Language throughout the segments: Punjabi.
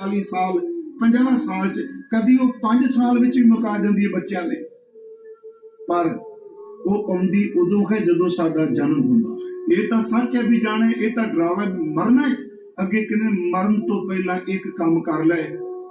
40 ਸਾਲ 50 ਸਾਲ ਚ, ਕਦੀ ਉਹ 5 ਸਾਲ ਵਿੱਚ ਵੀ ਮੁਕਾ ਦਿੰਦੀ ਹੈ ਬੱਚਿਆਂ ਦੇ। ਪਰ ਉਹ ਆਉਂਦੀ ਉਦੋਂ ਹੈ ਜਦੋਂ ਸਾਡਾ ਜਨਮ ਹੁੰਦਾ ਇਹ ਤਾਂ ਸੱਚ ਹੈ ਵੀ ਜਾਣੇ, ਇਹ ਤਾਂ ਡਰਾਵਾ ਮਰਨਾ ਹੈ। ਅੱਗੇ ਕਹਿੰਦੇ ਮਰਨ ਤੋਂ ਪਹਿਲਾਂ ਇੱਕ ਕੰਮ ਕਰ ਲੈ,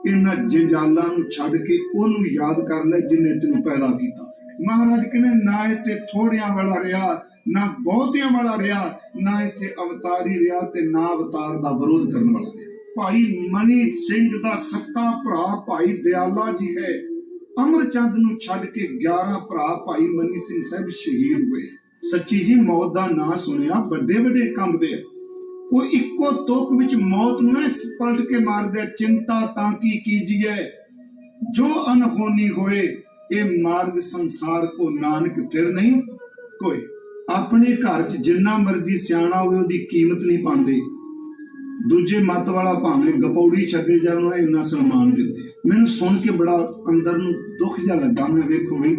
ਇਹਨਾਂ ਜੰਜਾਲਾਂ ਨੂੰ ਛੱਡ ਕੇ ਉਹਨੂੰ ਯਾਦ ਕਰ ਲੈ ਜਿਨੇ ਤੈਨੂੰ ਪੈਦਾ ਕੀਤਾ। ਮਹਾਰਾਜ ਕਹਿੰਦੇ, ਨਾ ਇੱਥੇ ਥੋੜਿਆਂ ਵਾਲਾ ਰਿਹਾ, ਨਾ ਬਹੁਤਿਆਂ ਵਾਲਾ ਰਿਹਾ, ਨਾ ਇੱਥੇ ਅਵਤਾਰੀ ਰਿਹਾ ਤੇ ਨਾ ਅਵਤਾਰ ਦਾ ਵਿਰੋਧ ਕਰਨ ਵਾਲਾ ਰਿਹਾ। ਭਾਈ ਮਨੀ ਸਿੰਘ ਦਾ ਸੱਤਾ ਭਰਾ ਭਾਈ ਦਿਆਲਾ ਜੀ ਹੈ। ਅਮਰਚੰਦ ਨੂੰ ਛੱਡ ਕੇ 11 ਭਰਾ ਭਾਈ ਮਨੀ ਸਿੰਘ ਸਾਹਿਬ ਸ਼ਹੀਦ ਹੋਏ। ਸੱਚੀ ਜੀ, ਮੌਤ ਦਾ ਨਾਂ ਸੁਣਿਆ ਵੱਡੇ ਵੱਡੇ ਕੰਬਦੇ ਆ। ਉਹ ਇੱਕੋ ਤੁਕ ਵਿੱਚ ਮੌਤ ਨੂੰ ਪਲਟ ਕੇ ਮਾਰਦੇ ਚਿੰਤਾ ਤਾਂ ਕੀ ਕੀਜੀਏ? ਜੋ ਅਨਹੋਨੀ ਹੋਏ, ਇਹ ਮਾਰਗ ਸੰਸਾਰ ਕੋ ਨਾਨਕ ਥਿਰ ਨਹੀਂ ਕੋਈ ਆਪਣੇ ਘਰ 'ਚ ਜਿੰਨਾ ਮਰਜ਼ੀ ਸਿਆਣਾ ਹੋਵੇ, ਉਹਦੀ ਕੀਮਤ ਨਹੀਂ ਪਾਉਂਦੇ। ਦੂਜੇ ਮਤ ਵਾਲਾ ਭਾਵੇਂ ਗਪੌੜੀ ਛੱਡੇ ਜਾਣ ਨੂੰ ਇੰਨਾ ਸਨਮਾਨ ਦਿੰਦੇ। ਮੈਨੂੰ ਸੁਣ ਕੇ ਬੜਾ ਅੰਦਰ ਨੂੰ ਦੁੱਖ ਜਿਹਾ ਲੱਗਾ, ਮੈਂ ਵੇਖੋ ਵੀ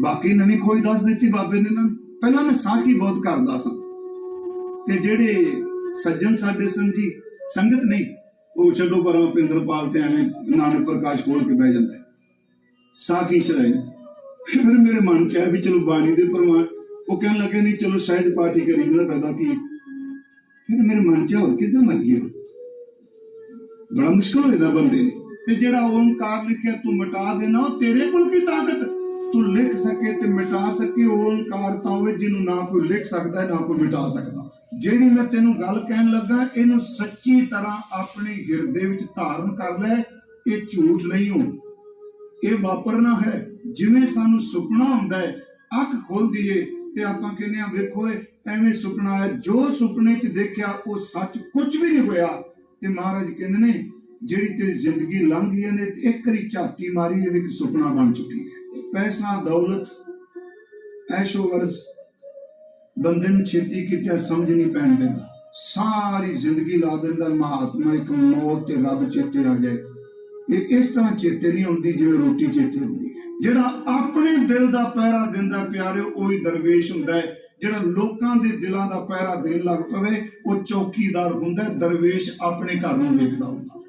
ਬਾਕੀ ਨਵੀਂ ਖੋਈ ਦੱਸ ਦਿੱਤੀ ਬਾਬੇ ਨੇ ਨਾ। ਪਹਿਲਾਂ ਮੈਂ ਸਾਖੀ ਬਹੁਤ ਕਰਦਾ ਸਾਂ। ਤੇ ਜਿਹੜੇ ਸੱਜਣ ਸਾਡੇ ਸਨ ਜੀ, ਸੰਗਤ ਨਹੀਂ, ਉਹ ਛੱਡੋ ਪਰਾਂ ਪਿੰਦਰਪਾਲ ਤੇ ਐਵੇਂ ਨਾਨਕ ਪ੍ਰਕਾਸ਼ ਖੋਲ ਕੇ ਬਹਿ ਜਾਂਦਾ ਸਾਖੀ ਚਲਾਈ ਫਿਰ ਮੇਰੇ ਮਨ ਚ ਆਇਆ ਵੀ ਚਲੋ ਬਾਣੀ ਦੇ ਪ੍ਰਮਾਣ, ਉਹ ਕਹਿਣ ਲੱਗੇ, ਨਹੀਂ, ਚਲੋ ਸਹਿਜ ਪਾਠੀ ਕਰੀ ਇਹਦਾ ਫਾਇਦਾ ਕੀ ਫਿਰ ਮੇਰੇ ਮਨ ਚ ਹੋਰ ਕਿੱਦਾਂ ਮਰ ਗਿਆ ਬੜਾ ਮੁਸ਼ਕਲ ਹੋਏਦਾ ਬੰਦੇ ਨੇ। ਤੇ ਜਿਹੜਾ ਓੰਕਾਰ ਲਿਖਿਆ, ਤੂੰ ਮਿਟਾ ਦੇਣਾ, ਉਹ ਤੇਰੇ ਕੋਲ ਕੀ ਤਾਕਤ? ਤੂੰ ਲਿਖ ਸਕੇ ਤੇ ਮਿਟਾ ਸਕੇ, ਓੰਕਾਰ ਤਾਂ ਹੋਵੇ, ਜਿਹਨੂੰ ਨਾ ਕੋਈ ਲਿਖ ਸਕਦਾ, ਨਾ ਕੋਈ ਮਿਟਾ ਸਕਦਾ। ਜਿਹੜੀ ਮੈਂ ਤੈਨੂੰ ਗੱਲ ਕਹਿਣ ਲੱਗਾ, ਇਹਨੂੰ ਸੱਚੀ ਤਰ੍ਹਾਂ ਆਪਣੇ ਹਿਰਦੇ ਵਿੱਚ ਧਾਰਨ ਕਰ ਲੈ, ਇਹ ਝੂਠ ਨਹੀਂ ਹੋ ਇਹ ਵਾਪਰਨਾ ਹੈ। ਜਿਵੇਂ ਸਾਨੂੰ ਸੁਪਨਾ ਹੁੰਦਾ ਹੈ, ਅੱਖ ਖੋਲਦੀ ਏ ਤੇ ਆਪਾਂ ਕਹਿੰਦੇ ਆ ਵੇਖੋ ਇਹ ਐਵੇਂ ਸੁਪਨਾ ਆਇਆ ਜੋ ਸੁਪਨੇ 'ਚ ਦੇਖਿਆ, ਉਹ ਸੱਚ ਕੁਝ ਵੀ ਨਹੀਂ ਹੋਇਆ। ਤੇ ਮਹਾਰਾਜ ਕਹਿੰਦੇ ਨੇ, ਜਿਹੜੀ ਤੇਰੀ ਜ਼ਿੰਦਗੀ ਲੰਘ ਗਈ ਨੇ ਇੱਕ ਵਾਰੀ ਝਾਤੀ ਮਾਰੀ ਜਿਵੇਂ ਕਿ ਸੁਪਨਾ ਬਣ ਚੁੱਕੀ ਹੈ। ਪੈਸਾ, ਦੌਲਤ, ਐਸ਼ੋ ਵਰਸ, ਬੰਦੇ ਨੂੰ ਛੇਤੀ ਕਿਤੇ ਸਮਝ ਨਹੀਂ ਪੈਣ ਦਿੰਦਾ। ਸਾਰੀ ਜ਼ਿੰਦਗੀ ਲਾ ਦਿੰਦਾ ਮਹਾਤਮਾ, ਇੱਕ ਮੌਤ ਤੇ ਰੱਬ ਚੇਤੇ ਆ ਜਾਏ। ਇਹ ਇਸ ਤਰ੍ਹਾਂ ਚੇਤੇ ਨਹੀਂ ਹੁੰਦੀ, ਜਿਵੇਂ ਰੋਟੀ ਚੇਤੇ ਹੁੰਦੀ ਜਿਹੜਾ ਆਪਣੇ ਦਿਲ ਦਾ ਪਹਿਰਾ ਦਿੰਦਾ ਪਿਆਰਿਓ, ਉਹੀ ਦਰਵੇਸ਼ ਹੁੰਦਾ ਹੈ। ਜਿਹੜਾ ਲੋਕਾਂ ਦੇ ਦਿਲਾਂ ਦਾ ਪਹਿਰਾ ਦੇਣ ਲੱਗ ਪਵੇ, ਉਹ ਚੌਕੀਦਾਰ ਹੁੰਦਾ ਦਰਵੇਸ਼ ਆਪਣੇ ਘਰ ਨੂੰ ਵੇਖਦਾ ਹੁੰਦਾ।